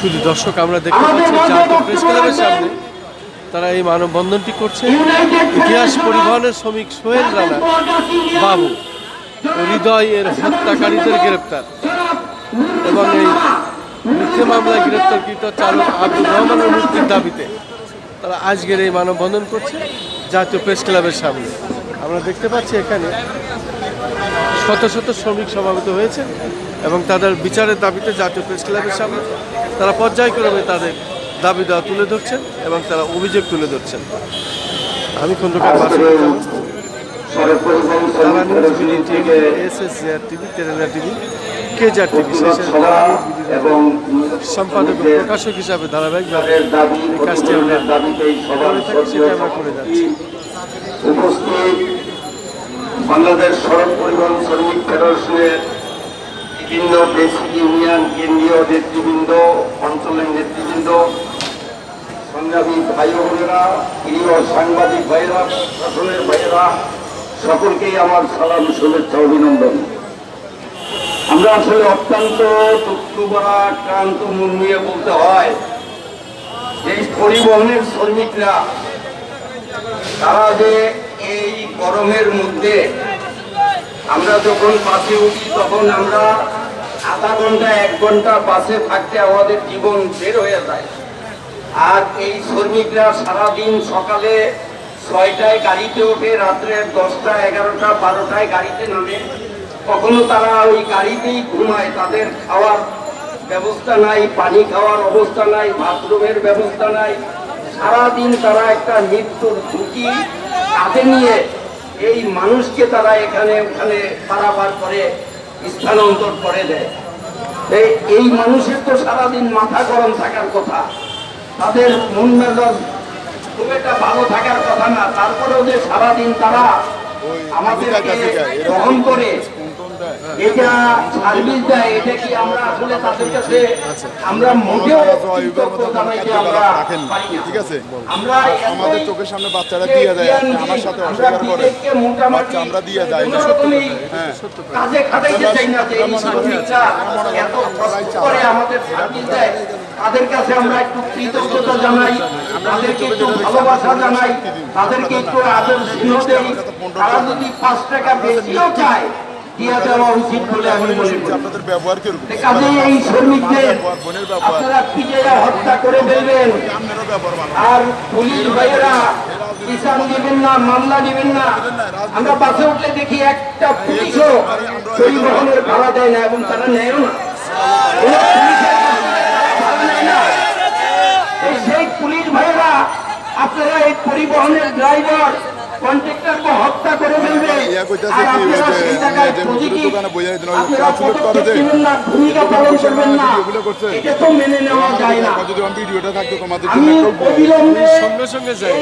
শুধু দর্শক আমরা দেখতে পাচ্ছি জাতীয় প্রেস ক্লাবের সামনে তারা এই মানববন্ধনটি করছে। ইতিহাস পরিবহনের শ্রমিক সোহেল রানা বাবু হৃদয় এর হত্যাকারীদের গ্রেপ্তার। এবং এই মিথ্যে মামলায় গ্রেপ্তারকৃত চালক আব্দুর রহমানের মুক্তির দাবিতে তারা আজকের এই মানববন্ধন করছে জাতীয় প্রেস ক্লাবের সামনে। আমরা দেখতে পাচ্ছি এখানে শত শত শ্রমিক সমাবেত হয়েছে এবং তাদের বিচারের দাবিতে জাতীয় প্রেস ক্লাবের সামনে তারা পর্যায়ক্রমে তাদের দাবি দেওয়া তুলে ধরছেন এবং তারা অভিযোগ তুলে ধরছেন। আমি খন্দকার তারা নিউজ টিভি থেকে এস এস জিআর টিভি তেরেনা টিভি কেজার টিভি প্রতিবাদ শেষের সভা এবং সম্পাদক প্রকাশক হিসাবে ধারাবাহিকভাবে এই কাজটি আমরা করে থাকি সেটা আমরা করে যাচ্ছি। উপস্থিত বাংলাদেশ সড়ক পরিবহন শ্রমিক ফেডারেশনের বিভিন্ন বেসিক ইউনিয়ন কেন্দ্রীয় নেতৃবৃন্দ, অঞ্চলের নেতৃবৃন্দ, সংগ্রামী ভাই বোনেরা, প্রিয় সাংবাদিক ভাইয়েরা, প্রশাসনের ভাইয়েরা, সকলকেই আমার সালাম, শুভেচ্ছা, অভিনন্দন। আমরা আসলে অত্যন্ত দুঃখ ভরা ক্রান্ত মন নিয়ে বলতে হয় এই পরিবহনের শ্রমিকরা, তারা যে গরমের মধ্যে আমরা যখন বাসে উঠি, তখন আমরা আধা ঘণ্টা, এক ঘণ্টা বাসে থাকতে আমাদের জীবন বের হয়ে যায়। আর এই শ্রমিকরা সারাদিন সকালে ছয়টায় গাড়িতে ওঠে, রাত্রে দশটা, এগারোটা, বারোটায় গাড়িতে নামে। কখনো তারা ওই গাড়িতেই ঘুমায়, তাদের খাওয়ার ব্যবস্থা নাই, পানি খাওয়ার অবস্থা নাই, বাথরুমের ব্যবস্থা নাই। সারাদিন তারা একটা মৃত্যুর ঝুঁকি কাঁধে নিয়ে এই মানুষকে তারা এখানে ওখানে পারাবার করে স্থানান্তর করে দেয়। এই এই মানুষের তো সারাদিন মাথা গরম থাকার কথা। তাদের মন মেজাজ খুব একটা ভালো থাকার কথা না। তারপরেও যে সারাদিন তারা আমাদেরকে গ্রহণ করে এটা সার্ভিস দেয় এটা কি আমরা আসলে তাদের কাছে আমরা মোটেও আমরা ঠিক আছে? আমরা আমাদের চোখের সামনে বাচ্চারা দিয়ে দেয় আমার সাথে অস্বীকার করে বাচ্চা আমরা দিয়ে যাই না হ্যাঁ। কাজে খাটাইতে চাই না যে এই শ্রমিকরা এত কষ্ট করে আমাদের সার্ভিস দেয় তাদের কাছে আমরা একটু কৃতজ্ঞতা জানাই তাদেরকে একটু ভালোবাসা জানাই তাদেরকে একটু আদর স্নেহ দেই। তারা যদি পাঁচ টাকা বেশিও চায় দিয়ে দেওয়া উচিত বলে আমি মনে করি। আপনাদের ব্যবহার কীরকম? কাজে এই শ্রমিকদের ব্যবহার বোনের ব্যবহার। আপনারা পিঠে হত্যা করে ফেলবেন। আপনারও ব্যবহার ভালো। আর পুলিশ ভাইয়েরা কিষান দিবেন না মামলা দিবেন না। আমরা বাসে উঠলে দেখি একটা পুলিশও পরিবহনের ভাড়া দেয় না এবং তারা নেয়ও না। সেই পুলিশ ভাইয়েরা আপনারা এই পরিবহনের ড্রাইভার কন্ট্রাক্টরকে হত্যা করে ফেলবেন ইয়া কইতাছে কি যে- সেই জায়গায় যে প্রতীকী মুদির দোকানে বইয়া দিলেন, ওই আপনারা করে পদক্ষেপ দে। নেবেন না, ভূমিকা পালন করবেন না ভিডিওগুলো করছে। এটা তো মেনে নেওয়া যায় না যদি আমি ভিডিওটা থাকতো তোমাদের জন্য সঙ্গে সঙ্গে যাই